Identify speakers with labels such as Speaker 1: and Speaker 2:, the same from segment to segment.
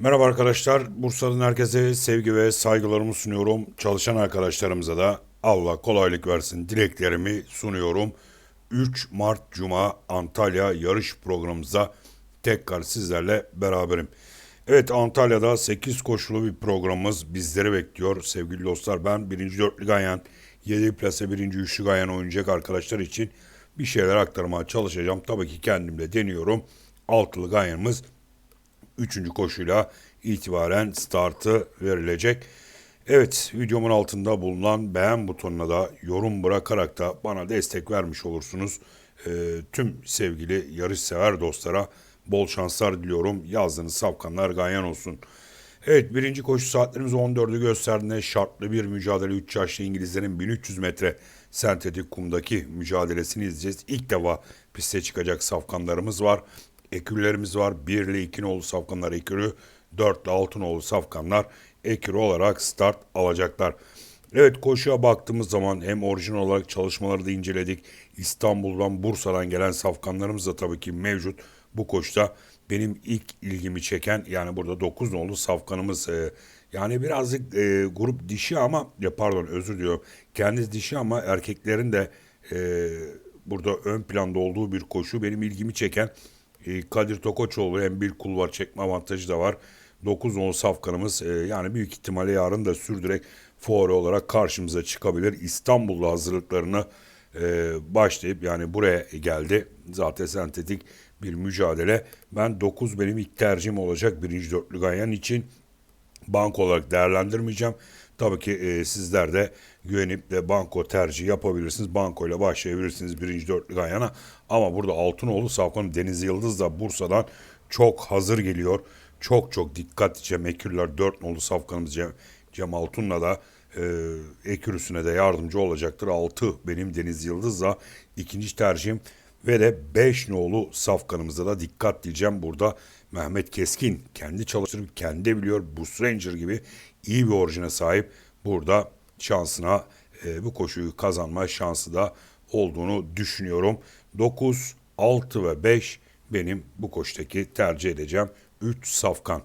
Speaker 1: Merhaba arkadaşlar. Bursa'nın herkese sevgi ve saygılarımı sunuyorum. Çalışan arkadaşlarımıza da Allah kolaylık versin dileklerimi sunuyorum. 3 Mart Cuma Antalya yarış programımıza tekrar sizlerle beraberim. Evet Antalya'da 8 koşulu bir programımız bizleri bekliyor. Sevgili dostlar ben 1. dörtlü Ganyan, 7 plase 1. üçlü Ganyan oynayacak arkadaşlar için bir şeyler aktarmaya çalışacağım. Tabii ki kendim de deniyorum. Altılı Ganyan'ımız Üçüncü koşuyla itibaren startı verilecek. Evet videomun altında bulunan beğen butonuna da yorum bırakarak da bana destek vermiş olursunuz. Ee, tüm sevgili yarış sever dostlara bol şanslar diliyorum. Yazdığınız safkanlar ganyan olsun. Evet birinci koşu saatlerimiz 14'ü gösterdiğinde şartlı bir mücadele 3 yaşlı İngilizlerin 1300 metre sentetik kumdaki mücadelesini izleyeceğiz. İlk defa piste çıkacak safkanlarımız var. Ekürlerimiz var. 1 ile 2 nolu safkanlar ekürü, 4 ile 6 nolu safkanlar ekürü olarak start alacaklar. Evet koşuya baktığımız zaman hem orijinal olarak çalışmaları da inceledik. İstanbul'dan, Bursa'dan gelen safkanlarımız da tabii ki mevcut. Bu koşuda benim ilk ilgimi çeken yani burada 9 nolu safkanımız e, yani birazcık e, grup dişi ama ya pardon özür diliyorum. Kendisi dişi ama erkeklerin de e, burada ön planda olduğu bir koşu benim ilgimi çeken Kadir Tokoçoğlu hem bir kulvar çekme avantajı da var. 9 nolu safkanımız e, yani büyük ihtimalle yarın da sürdürek fuarı olarak karşımıza çıkabilir. İstanbul'da hazırlıklarını e, başlayıp yani buraya geldi. Zaten sentetik bir mücadele. Ben 9 benim ilk tercihim olacak birinci dörtlü Ganyan için banko olarak değerlendirmeyeceğim. Tabii ki e, sizler de güvenip de banko tercih yapabilirsiniz. Banko ile başlayabilirsiniz birinci dörtlü Ganyan'a. Ama burada Altınoğlu Safkan Deniz Yıldız da Bursa'dan çok hazır geliyor. Çok çok dikkat Cem Ekürler 4 nolu safkanımız Cem, Cem Altun'la da e, Ekürüsüne de yardımcı olacaktır. 6 benim Deniz Yıldız da ikinci tercihim. Ve de 5 nolu safkanımıza da dikkat diyeceğim burada. Mehmet Keskin kendi çalıştırıp kendi biliyor. Bus Ranger gibi iyi bir orijine sahip. Burada şansına e, bu koşuyu kazanma şansı da olduğunu düşünüyorum. 9, 6 ve 5 benim bu koştaki tercih edeceğim 3 safkan.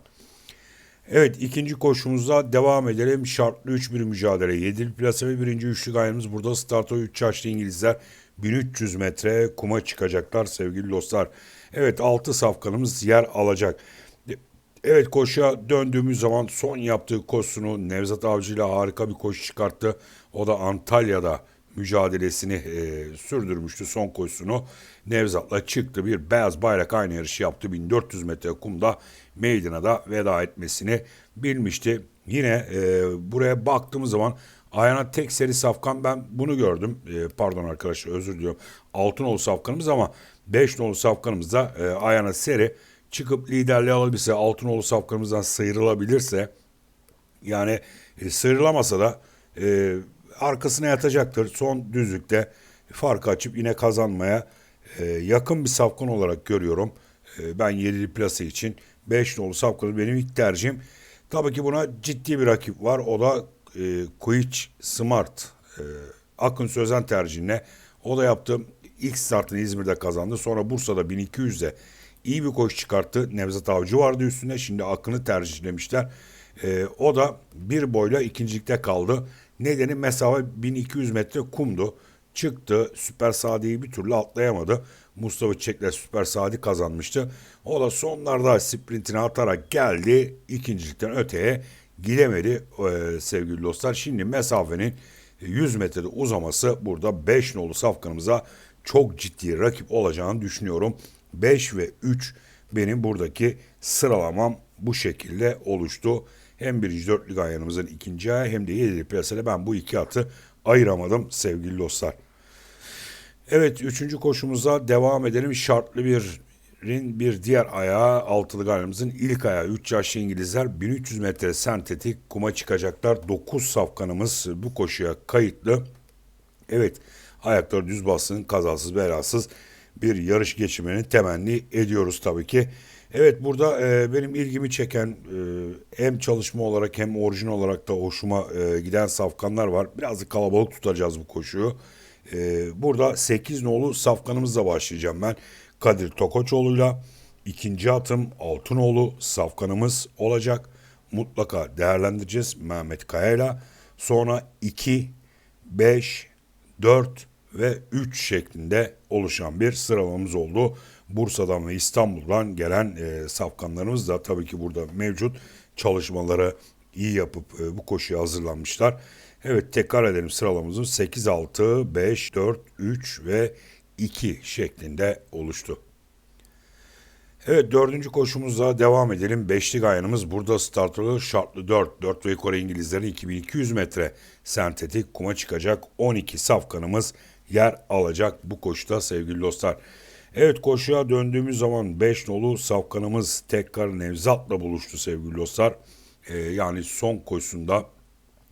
Speaker 1: Evet ikinci koşumuzda devam edelim. Şartlı 3-1 mücadele. 7'li plase ve birinci üçlü gayemiz burada. Starto 3 yaşlı İngilizler 1300 metre kuma çıkacaklar sevgili dostlar. Evet 6 safkanımız yer alacak. Evet koşuya döndüğümüz zaman son yaptığı koşusunu Nevzat Avcı ile harika bir koşu çıkarttı. O da Antalya'da mücadelesini e, sürdürmüştü son koşusunu. Nevzat'la çıktı bir beyaz bayrak aynı yarışı yaptı. 1400 metre kumda meydana da veda etmesini bilmişti. Yine e, buraya baktığımız zaman ayağına tek seri safkan ben bunu gördüm. E, pardon arkadaşlar özür diliyorum. Altın nolu safkanımız ama 5 nolu safkanımız da e, ayağına seri çıkıp liderliği alabilirse Altınoğlu safkanımızdan sıyrılabilirse yani e, sıyrılamasa da e, arkasına yatacaktır. Son düzlükte farkı açıp yine kazanmaya e, yakın bir safkan olarak görüyorum. E, ben 7'li plase için 5 nolu safkanı benim ilk tercihim. Tabii ki buna ciddi bir rakip var. O da e, Quick Smart. E, Akın Sözen tercihine. O da yaptı. İlk startını İzmir'de kazandı. Sonra Bursa'da 1200'de iyi bir koşu çıkarttı. Nevzat Avcı vardı üstünde. Şimdi Akın'ı tercihlemişler. E, o da bir boyla ikincilikte kaldı. Nedeni mesafe 1200 metre kumdu. Çıktı. Süper Sadi'yi bir türlü atlayamadı. Mustafa Çekler Süper Sadi kazanmıştı. O da sonlarda sprintini atarak geldi. İkincilikten öteye gidemedi e, sevgili dostlar. Şimdi mesafenin 100 metrede uzaması burada 5 nolu safkanımıza çok ciddi rakip olacağını düşünüyorum. 5 ve 3 benim buradaki sıralamam bu şekilde oluştu. Hem birinci dörtlük ayağımızın ikinci ayağı hem de yedili piyasada ben bu iki atı ayıramadım sevgili dostlar. Evet üçüncü koşumuza devam edelim. Şartlı bir bir diğer ayağı altılı gayrımızın ilk ayağı 3 yaşlı İngilizler 1300 metre sentetik kuma çıkacaklar. 9 safkanımız bu koşuya kayıtlı. Evet ayakları düz bassın kazasız belasız bir yarış geçirmeni temenni ediyoruz tabii ki. Evet burada e, benim ilgimi çeken e, hem çalışma olarak hem orijin olarak da hoşuma e, giden safkanlar var. Biraz da kalabalık tutacağız bu koşuyu. E, burada 8 nolu safkanımızla başlayacağım ben. Kadir Tokoçoğlu'yla. İkinci atım Altınoğlu safkanımız olacak. Mutlaka değerlendireceğiz Mehmet Kaya'yla. Sonra 2, 5, 4 ve 3 şeklinde oluşan bir sıralamamız oldu. Bursa'dan ve İstanbul'dan gelen e, safkanlarımız da tabii ki burada mevcut. Çalışmaları iyi yapıp e, bu koşuya hazırlanmışlar. Evet tekrar edelim sıralamamızın 8, 6, 5, 4, 3 ve 2 şeklinde oluştu. Evet dördüncü koşumuzla devam edelim. Beşli gayanımız burada start alıyor. Şartlı 4. 4 ve İngilizlerin 2200 metre sentetik kuma çıkacak 12 safkanımız yer alacak bu koşuda sevgili dostlar. Evet koşuya döndüğümüz zaman 5 nolu safkanımız tekrar Nevzat'la buluştu sevgili dostlar. Ee, yani son koşusunda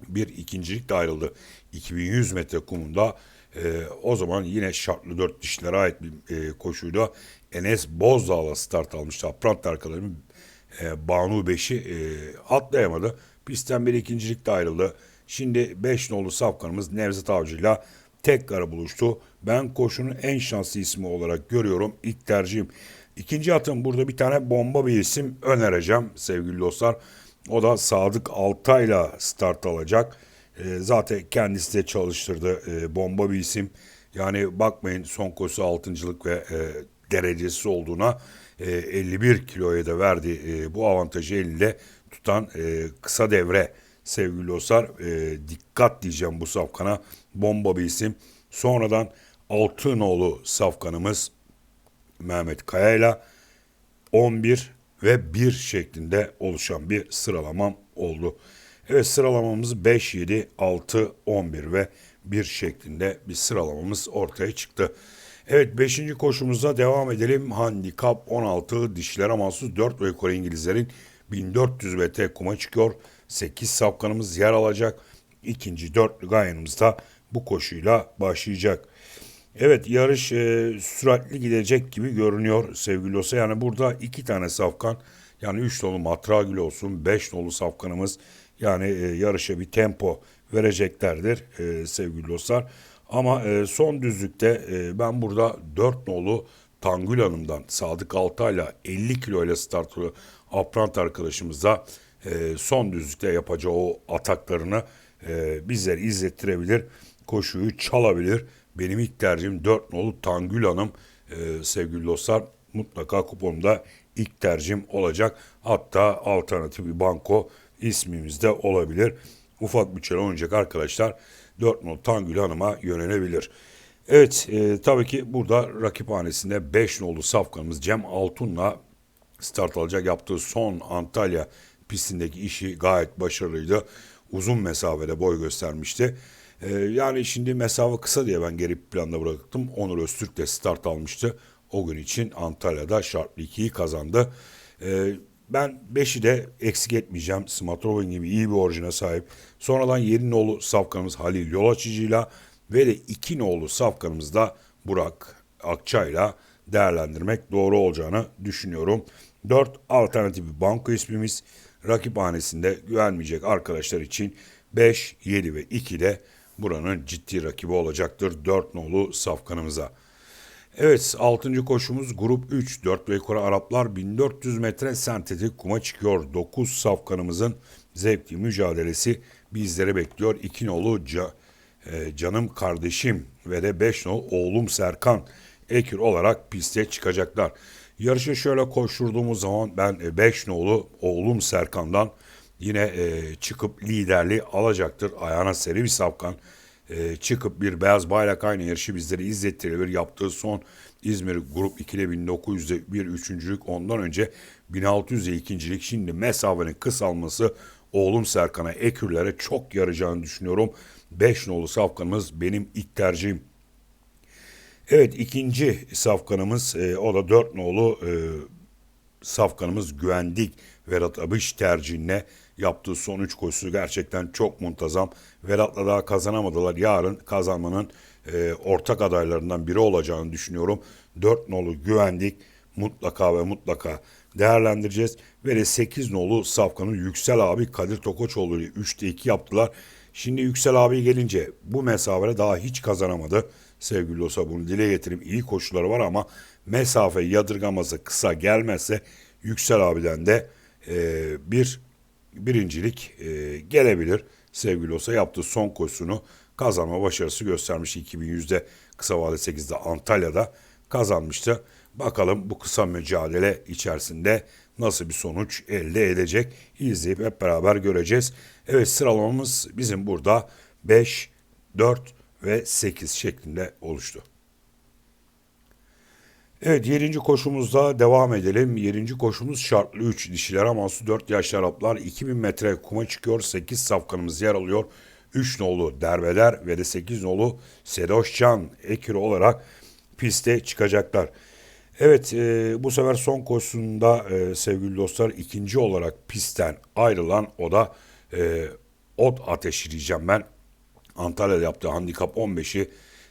Speaker 1: bir ikincilikle ayrıldı. 2100 metre kumunda e, o zaman yine şartlı dört dişlere ait bir e, koşuyla Enes Bozdağ'la start almıştı. Aprant arkalarının e, Banu Beş'i e, atlayamadı. Pistten bir ikincilikle ayrıldı. Şimdi 5 nolu safkanımız Nevzat Avcı'yla tekrar buluştu. Ben koşunun en şanslı ismi olarak görüyorum. İlk tercihim. İkinci atım burada bir tane bomba bir isim önereceğim sevgili dostlar. O da Sadık Altay'la start alacak. E, zaten kendisi de çalıştırdı. E, bomba bir isim. Yani bakmayın son koşusu altıncılık ve e, derecesi olduğuna e, 51 kiloya da verdi. E, bu avantajı elinde tutan e, kısa devre sevgili dostlar. E, dikkat diyeceğim bu safkana. Bomba bir isim. Sonradan Altınoğlu safkanımız Mehmet Kaya'yla 11 ve 1 şeklinde oluşan bir sıralamam oldu. Evet sıralamamız 5, 7, 6, 11 ve 1 şeklinde bir sıralamamız ortaya çıktı. Evet 5. koşumuza devam edelim. Handikap 16 dişlere mahsus 4 ve İngilizlerin 1400 metre kuma çıkıyor. 8 safkanımız yer alacak. İkinci dörtlü gayanımız da bu koşuyla başlayacak. Evet yarış e, süratli gidecek gibi görünüyor sevgili olsa. Yani burada iki tane safkan yani üç nolu matragül olsun beş nolu safkanımız yani e, yarışa bir tempo vereceklerdir e, sevgili dostlar. Ama e, son düzlükte e, ben burada dört nolu Tangül Hanım'dan Sadık Altay'la 50 kilo ile start alıyor. Aprant arkadaşımız da e, son düzlükte yapacağı o ataklarını e, bizler izlettirebilir. Koşuyu çalabilir. Benim ilk tercihim 4 nolu Tangül Hanım e, sevgili dostlar. Mutlaka kuponumda ilk tercihim olacak. Hatta alternatif bir banko ismimizde olabilir. Ufak bütçeli oynayacak arkadaşlar 4 nolu Tangül Hanım'a yönelebilir. Evet e, tabii ki burada rakip hanesinde 5 nolu safkanımız Cem Altun'la start alacak. Yaptığı son Antalya pistindeki işi gayet başarılıydı. Uzun mesafede boy göstermişti. Ee, yani şimdi mesafe kısa diye ben geri planda bıraktım. Onur Öztürk de start almıştı. O gün için Antalya'da şartlı 2'yi kazandı. Ee, ben 5'i de eksik etmeyeceğim. Smatrovin gibi iyi bir orijine sahip. Sonradan 7 nolu safkanımız Halil Yolaçıcı'yla ve de 2 nolu safkanımız da Burak Akçay'la değerlendirmek doğru olacağını düşünüyorum. 4 alternatif bir banko ismimiz rakip hanesinde güvenmeyecek arkadaşlar için 5, 7 ve 2 de buranın ciddi rakibi olacaktır 4 nolu safkanımıza. Evet 6. koşumuz grup 3 4 ve yukarı Araplar 1400 metre sentetik kuma çıkıyor. 9 safkanımızın zevkli mücadelesi bizlere bekliyor. 2 nolu ca, e, canım kardeşim ve de 5 nolu oğlum Serkan Ekür olarak piste çıkacaklar. Yarışı şöyle koşturduğumuz zaman ben 5 e, nolu oğlum Serkan'dan yine e, çıkıp liderliği alacaktır. Ayağına seri bir safkan e, çıkıp bir beyaz bayrak aynı yarışı bizleri izlettirebilir. Yaptığı son İzmir Grup 2'de 1900'de bir üçüncülük ondan önce 1600'de ikincilik şimdi mesafenin kısalması oğlum Serkan'a Ekürlere çok yarayacağını düşünüyorum. 5 nolu safkanımız benim ilk tercihim. Evet ikinci safkanımız e, o da 4 nolu e, safkanımız Güvendik Vedat Abış tercihine yaptığı son 3 koşusu gerçekten çok muntazam. Vedat'la daha kazanamadılar. Yarın kazanmanın e, ortak adaylarından biri olacağını düşünüyorum. 4 nolu Güvendik mutlaka ve mutlaka değerlendireceğiz. Ve de 8 nolu Safkan'ın Yüksel abi Kadir Tokoçoğlu ile 3'te 2 yaptılar. Şimdi Yüksel abi gelince bu mesafede daha hiç kazanamadı. Sevgili dostlar bunu dile getireyim. İyi koşuları var ama mesafe yadırgaması kısa gelmezse Yüksel abiden de e, bir birincilik e, gelebilir. Sevgili olsa yaptığı son koşusunu kazanma başarısı göstermiş. 2100'de kısa vade 8'de Antalya'da kazanmıştı. Bakalım bu kısa mücadele içerisinde nasıl bir sonuç elde edecek izleyip hep beraber göreceğiz. Evet sıralamamız bizim burada 5, 4 ve 8 şeklinde oluştu. Evet 7. koşumuzda devam edelim. 7. koşumuz şartlı 3 dişiler amansı 4 yaşlı Araplar 2000 metre kuma çıkıyor. 8 safkanımız yer alıyor. 3 nolu Derveler ve de 8 nolu Sedoşcan ekürü olarak piste çıkacaklar. Evet e, bu sefer son koşusunda e, sevgili dostlar ikinci olarak pistten ayrılan o da e, Ot Ateşi diyeceğim ben. Antalya'da yaptığı handikap 15'i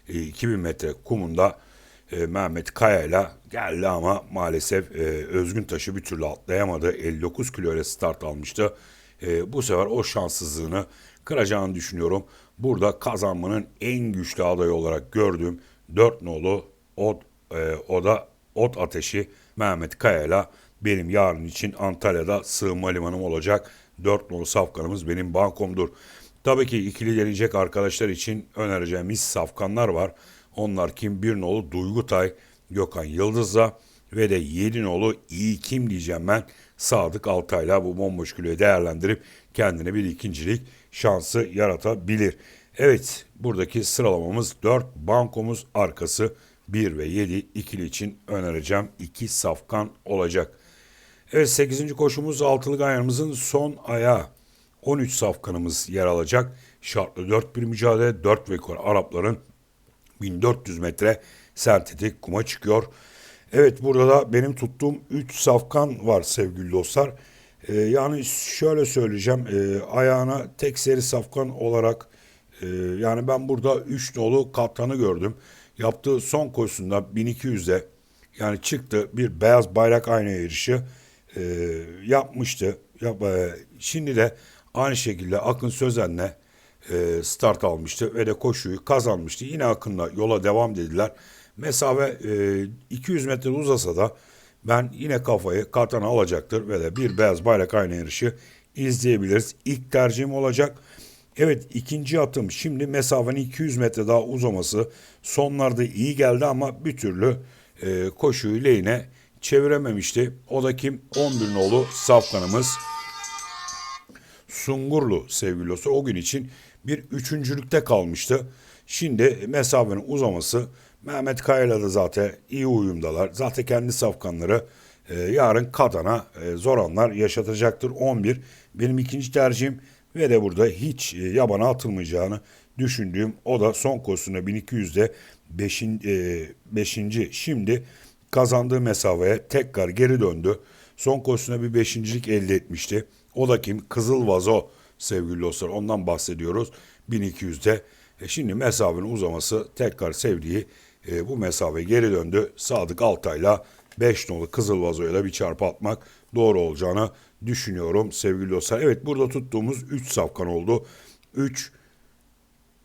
Speaker 1: e, 2000 metre kumunda e, Mehmet Kaya ile geldi ama maalesef e, Özgün Taş'ı bir türlü atlayamadı. 59 kilo ile start almıştı. E, bu sefer o şanssızlığını kıracağını düşünüyorum. Burada kazanmanın en güçlü adayı olarak gördüğüm 4 nolu Ot, e, o da Ot Ateşi Mehmet Kaya ile benim yarın için Antalya'da sığınma limanım olacak. 4 nolu safkanımız benim bankomdur. Tabii ki ikili gelecek arkadaşlar için önereceğimiz safkanlar var. Onlar kim? Bir nolu Duygutay, Gökhan Yıldız'la ve de yedi nolu iyi kim diyeceğim ben Sadık Altay'la bu bomboş kiloyu değerlendirip kendine bir ikincilik şansı yaratabilir. Evet buradaki sıralamamız 4 bankomuz arkası 1 ve 7 ikili için önereceğim 2 safkan olacak. Evet 8. koşumuz altılı ganyanımızın son ayağı. 13 safkanımız yer alacak. Şartlı 4 bir mücadele 4 ve Arapların 1400 metre sentetik kuma çıkıyor. Evet burada da benim tuttuğum 3 safkan var sevgili dostlar. Ee, yani şöyle söyleyeceğim e, ayağına tek seri safkan olarak e, yani ben burada 3 nolu kaptanı gördüm. Yaptığı son koşusunda 1200'de yani çıktı bir beyaz bayrak ayna yarışı e, yapmıştı. Yap, e, şimdi de aynı şekilde Akın Sözen'le e, start almıştı ve de koşuyu kazanmıştı. Yine Akın'la yola devam dediler. Mesafe e, 200 metre uzasa da ben yine kafayı katana alacaktır ve de bir beyaz bayrak aynı yarışı izleyebiliriz. İlk tercihim olacak. Evet ikinci atım şimdi mesafenin 200 metre daha uzaması sonlarda iyi geldi ama bir türlü e, koşuyu lehine çevirememişti. O da kim? 11 nolu safkanımız. Sungurlu sevgili o gün için bir üçüncülükte kalmıştı. Şimdi mesafenin uzaması Mehmet Kaya'yla da zaten iyi uyumdalar. Zaten kendi safkanları e, yarın Kadan'a e, zor anlar yaşatacaktır. 11 benim ikinci tercihim ve de burada hiç e, yabana atılmayacağını düşündüğüm o da son koşusunda 1200'de 5. E, beşinci. Şimdi kazandığı mesafeye tekrar geri döndü. Son koşusunda bir beşincilik elde etmişti. O da kim? Kızıl Vazo sevgili dostlar. Ondan bahsediyoruz. 1200'de. E şimdi mesafenin uzaması tekrar sevdiği e, bu mesafe geri döndü. Sadık Altay'la 5 nolu Kızıl Vazo'ya bir çarpı atmak doğru olacağını düşünüyorum sevgili dostlar. Evet burada tuttuğumuz 3 safkan oldu. 3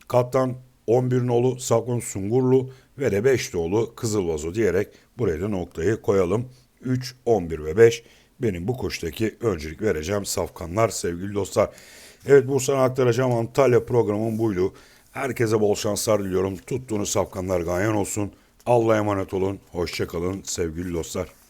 Speaker 1: Kaptan 11 nolu Sakon Sungurlu ve de 5 nolu Kızıl Vazo diyerek buraya da noktayı koyalım. 3, 11 ve 5 benim bu koştaki öncelik vereceğim safkanlar sevgili dostlar. Evet Bursa'na aktaracağım Antalya programım buydu. Herkese bol şanslar diliyorum. Tuttuğunuz safkanlar gayen olsun. Allah'a emanet olun. Hoşçakalın sevgili dostlar.